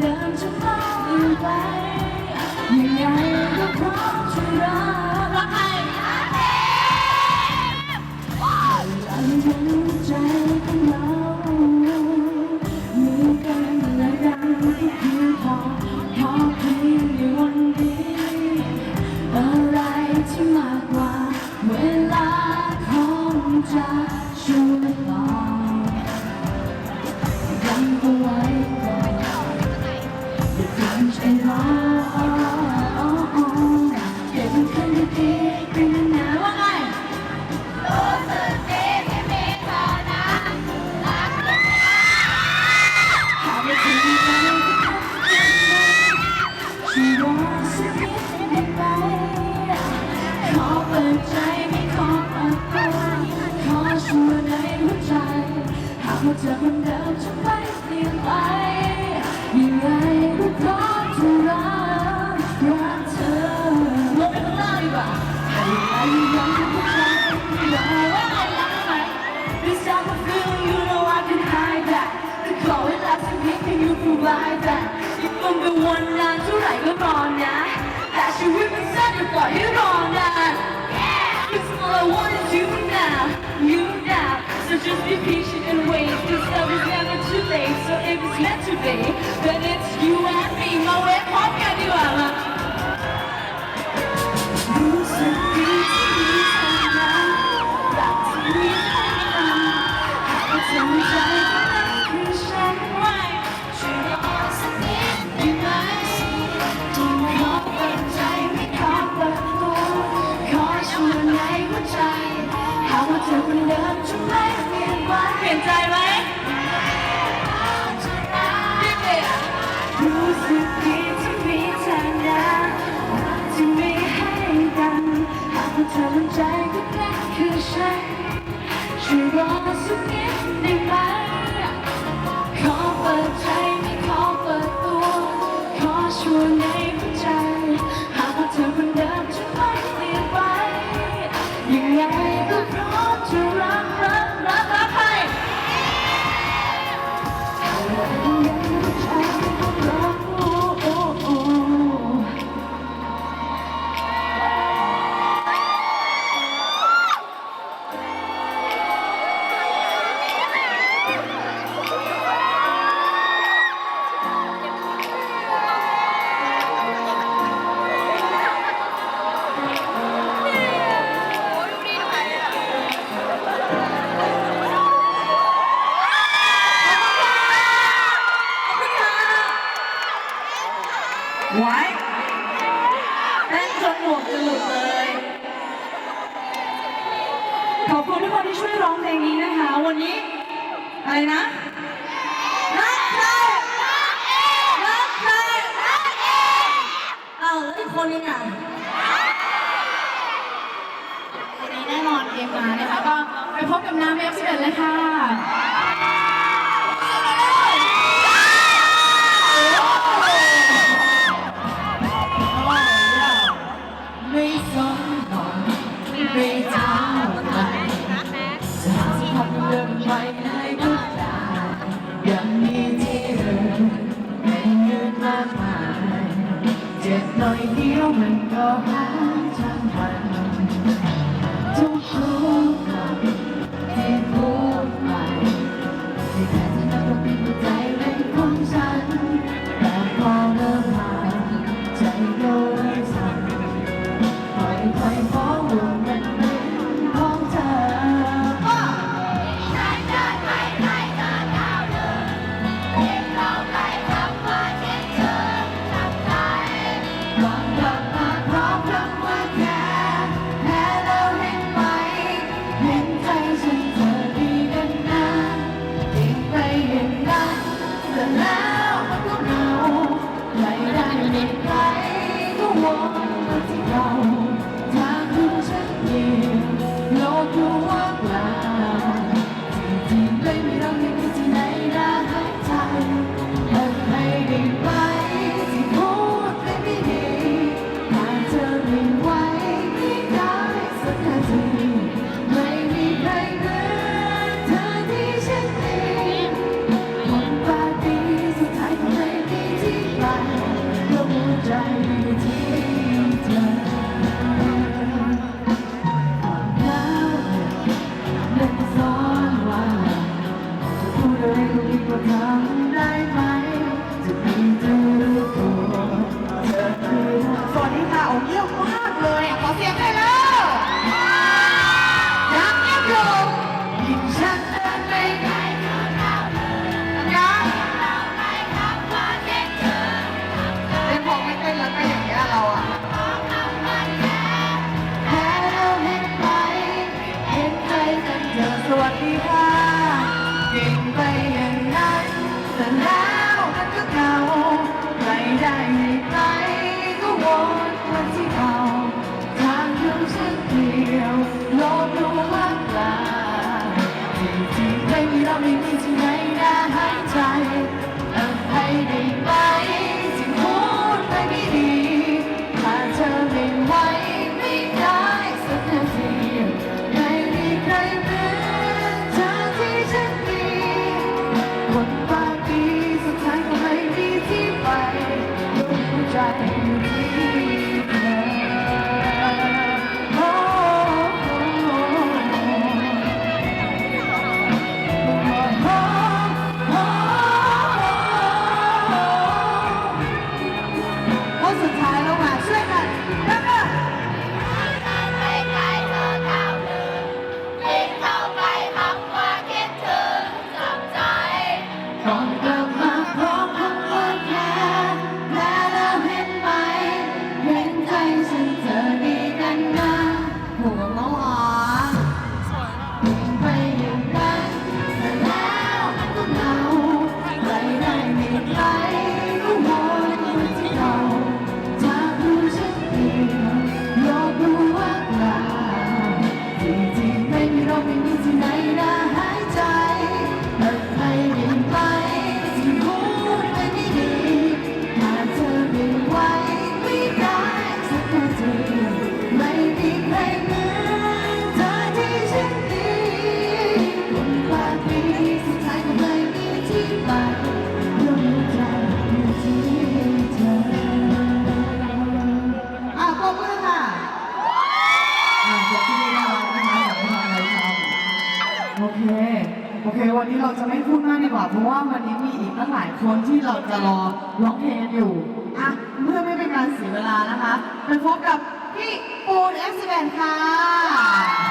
เดิมจะไม่ปยนไปยังไงก็พร้อมจะรอรัก ใจไม่ขอเปิดตัวขอชัวร์ในหัวใจ หากว่าเธอคนเดิมจะไม่เปลี่ยนไปยังไงก็พร้อมจะรักรักเธอลงไปข้างล่างดีกว่าอะไรยังจะพูดใจอย่าว่าไงรักไหม This time I feel you know I can hide that จะขอเวลาสักนิดให้ you provide that ยิ่งต้องกังวลนานเท่าไหร่ก็รอนะแต่ชีวิตมันสั้นอย่าปล่อยให้รอนา So if it's meant to be Then it's you and me มาเว รู้สึกดีที่มีเธอนะที่มีให้กันหากว่าเธอมั่นใจก็นั่คือฉันช่วยรอสักนิดได้ไหมขอเปิดใจไม่ขอเปิดตัว ขอชัวร์ในหัวใจ ขอบคุณทุกคนที่ช่วยร้องเพลงนี้นะคะ วันนี้ อะไรนะรักใครรักเองรักใครรักเองอ้าวแล้วอีกคนนึงอะวันนี้แน่นอนเกมมานะคะก็ไปพบกับน้ำเอฟสิบเอ็ดเลยค่ะ ไปไหนก็ได้ยังมีที่อื่นให้ยืนมากมายเจ็บหน่อยเดียวมันก็หาย ที่ไม่มีเราไม่มีที่ไหนน่าหายใจเออให้ได้ไหมที่พูดไม่ดีถ้าเธอไม่ไหวไม่ได้สักนาทีไม่มีใครเหมือนเธอที่ฉันมี โอเค โอเค วันนี้เราจะไม่พูดมากดีกว่า เพราะว่าวันนี้มีอีกตั้งหลายคนที่เราจะรอร้องเพลงอยู่อะเพื่อไม่เป็นการเสียเวลานะคะ ไปพบกับพี่ปูนเอ็กซ์แบนค่ะ